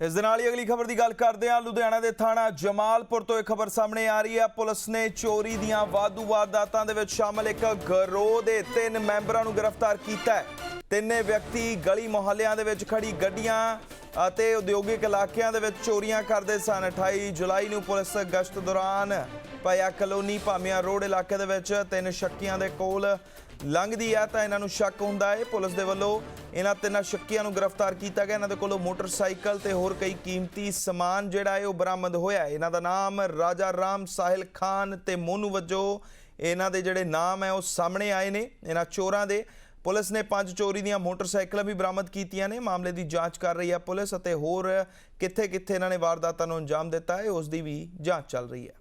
ਇਸ ਦੇ ਨਾਲ ਹੀ ਅਗਲੀ ਖਬਰ ਦੀ ਗੱਲ ਕਰਦੇ ਹਾਂ। ਲੁਧਿਆਣਾ ਦੇ ਥਾਣਾ ਜਮਾਲਪੁਰ ਤੋਂ ਇਹ ਖਬਰ ਸਾਹਮਣੇ ਆ ਰਹੀ ਹੈ। ਪੁਲਿਸ ਨੇ ਚੋਰੀ ਦੀਆਂ ਵਾਧੂ ਵਾਰਦਾਤਾਂ ਦੇ ਵਿੱਚ ਸ਼ਾਮਲ ਇੱਕ ਗਰੋਹ ਦੇ ਤਿੰਨ ਮੈਂਬਰਾਂ ਨੂੰ ਗ੍ਰਿਫਤਾਰ ਕੀਤਾ ਹੈ। ਤਿੰਨੇ ਵਿਅਕਤੀ ਗਲੀ ਮੁਹੱਲਿਆਂ ਦੇ ਵਿੱਚ ਖੜੀ ਗੱਡੀਆਂ ਅਤੇ ਉਦਯੋਗਿਕ ਇਲਾਕਿਆਂ ਦੇ ਵਿੱਚ ਚੋਰੀਆਂ ਕਰਦੇ ਸਨ। 28 ਜੁਲਾਈ ਨੂੰ ਪੁਲਿਸ ਗਸ਼ਤ ਦੌਰਾਨ ਪਾਇਆ ਕਲੋਨੀ ਭਾਮੀਆਂ ਰੋਡ ਇਲਾਕੇ ਦੇ ਵਿੱਚ ਤਿੰਨ ਸ਼ੱਕੀਆਂ ਦੇ ਕੋਲ ਲੰਘਦੀ ਹੈ ਤਾਂ ਇਹਨਾਂ ਨੂੰ ਸ਼ੱਕ ਹੁੰਦਾ ਹੈ। ਪੁਲਿਸ ਦੇ ਵੱਲੋਂ ਇਹਨਾਂ ਤਿੰਨਾਂ ਸ਼ੱਕੀਆਂ ਨੂੰ ਗ੍ਰਿਫਤਾਰ ਕੀਤਾ ਗਿਆ। ਇਹਨਾਂ ਦੇ ਕੋਲੋਂ ਮੋਟਰਸਾਈਕਲ ਤੇ ਹੋਰ ਕਈ ਕੀਮਤੀ ਸਮਾਨ ਜਿਹੜਾ ਹੈ ਉਹ ਬਰਾਮਦ ਹੋਇਆ ਹੈ। ਇਹਨਾਂ ਦਾ ਨਾਮ ਰਾਜਾ ਰਾਮ ਸਾਹਿਲ ਖਾਨ ਤੇ ਮੋਨੂ ਵਜੋਂ ਇਹਨਾਂ ਦੇ ਜਿਹੜੇ ਨਾਮ ਹੈ ਉਹ ਸਾਹਮਣੇ ਆਏ ਨੇ ਇਹਨਾਂ ਚੋਰਾਂ ਦੇ। ਪੁਲਿਸ ਨੇ ਪੰਜ ਚੋਰੀ ਦੀਆਂ ਮੋਟਰਸਾਈਕਲਾਂ ਵੀ ਬਰਾਮਦ ਕੀਤੀਆਂ ਨੇ। ਮਾਮਲੇ ਦੀ ਜਾਂਚ ਕਰ ਰਹੀ ਹੈ ਪੁਲਿਸ ਅਤੇ ਹੋਰ ਕਿੱਥੇ-ਕਿੱਥੇ ਇਹਨਾਂ ਨੇ ਵਾਰਦਾਤਾਂ ਨੂੰ ਅੰਜਾਮ ਦਿੱਤਾ ਹੈ, ਉਸ ਦੀ ਵੀ ਜਾਂਚ ਚੱਲ ਰਹੀ ਹੈ।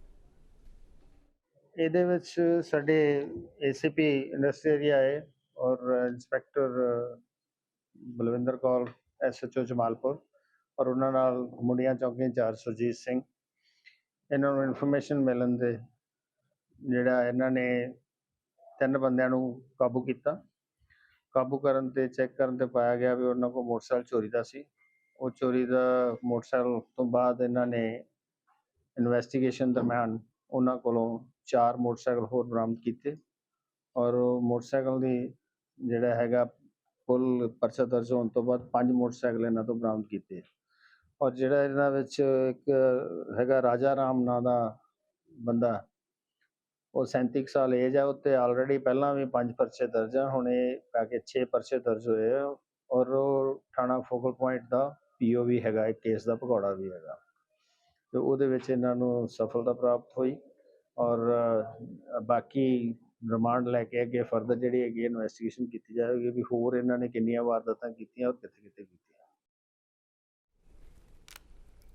ਇਹਦੇ ਵਿੱਚ ਸਾਡੇ ਏਸੀਪੀ ਇੰਡਸਟਰੀ ਏਰੀਆ ਹੈ ਔਰ ਇੰਸਪੈਕਟਰ ਬਲਵਿੰਦਰ ਕੌਰ ਐਸਐਚਓ ਜਮਾਲਪੁਰ ਔਰ ਉਹਨਾਂ ਨਾਲ ਮੁੰਡੀਆਂ ਚੌਕੀ ਇੰਚਾਰਜ ਸੁਰਜੀਤ ਸਿੰਘ। ਇਹਨਾਂ ਨੂੰ ਇਨਫੋਰਮੇਸ਼ਨ ਮਿਲਣ ਦੇ ਜਿਹੜਾ ਇਹਨਾਂ ਨੇ ਤਿੰਨ ਬੰਦਿਆਂ ਨੂੰ ਕਾਬੂ ਕੀਤਾ। ਕਾਬੂ ਕਰਨ ਤੇ ਚੈੱਕ ਕਰਨ ਤੇ ਪਾਇਆ ਗਿਆ ਵੀ ਉਹਨਾਂ ਕੋਲ ਮੋਟਰਸਾਈਕਲ ਚੋਰੀ ਦਾ ਸੀ। ਉਹ ਚੋਰੀ ਦਾ ਮੋਟਰਸਾਈਕਲ ਤੋਂ ਬਾਅਦ ਇਹਨਾਂ ਨੇ ਇਨਵੈਸਟੀਗੇਸ਼ਨ ਦਰਮਿਆਨ ਉਹਨਾਂ ਕੋਲੋਂ ਚਾਰ ਮੋਟਰਸਾਈਕਲ ਹੋਰ ਬਰਾਮਦ ਕੀਤੇ। ਔਰ ਮੋਟਰਸਾਈਕਲ ਦੀ ਜਿਹੜਾ ਹੈਗਾ ਕੁੱਲ ਪਰਚਾ ਦਰਜ ਹੋਣ ਤੋਂ ਬਾਅਦ ਪੰਜ ਮੋਟਰਸਾਈਕਲ ਇਹਨਾਂ ਤੋਂ ਬਰਾਮਦ ਕੀਤੇ। ਔਰ ਜਿਹੜਾ ਇਹਨਾਂ ਵਿੱਚ ਇੱਕ ਹੈਗਾ ਰਾਜਾ ਰਾਮ ਨਾਂ ਦਾ ਬੰਦਾ, ਉਹ 37 ਕੁ ਸਾਲ ਏਜ ਹੈ ਉੱਤੇ ਆਲਰੇਡੀ ਪਹਿਲਾਂ ਵੀ ਪੰਜ ਪਰਚੇ ਦਰਜ ਆ, ਹੁਣ ਇਹ ਪਾ ਕੇ 6 ਪਰਚੇ ਦਰਜ ਹੋਏ ਆ। ਔਰ ਉਹ ਥਾਣਾ ਫੋਕਲ ਪੁਆਇੰਟ ਦਾ ਪੀਓ ਵੀ ਹੈਗਾ ਇੱਕ ਕੇਸ ਦਾ ਭਗੌੜਾ ਵੀ ਹੈਗਾ। ਤੇ ਉਹਦੇ ਵਿੱਚ ਇਹਨਾਂ ਨੂੰ ਸਫਲਤਾ ਪ੍ਰਾਪਤ ਹੋਈ। ਔਰ ਬਾਕੀ ਰਿਮਾਂਡ ਲੈ ਕੇ ਅੱਗੇ ਫਰਦਰ ਜਿਹੜੀ ਹੈਗੀ ਇਨਵੈਸਟੀਗੇਸ਼ਨ ਕੀਤੀ ਜਾਵੇਗੀ ਵੀ ਹੋਰ ਇਹਨਾਂ ਨੇ ਕਿੰਨੀਆਂ ਵਾਰਦਾਤਾਂ ਕੀਤੀਆਂ ਔਰ ਕਿੱਥੇ ਕਿੱਥੇ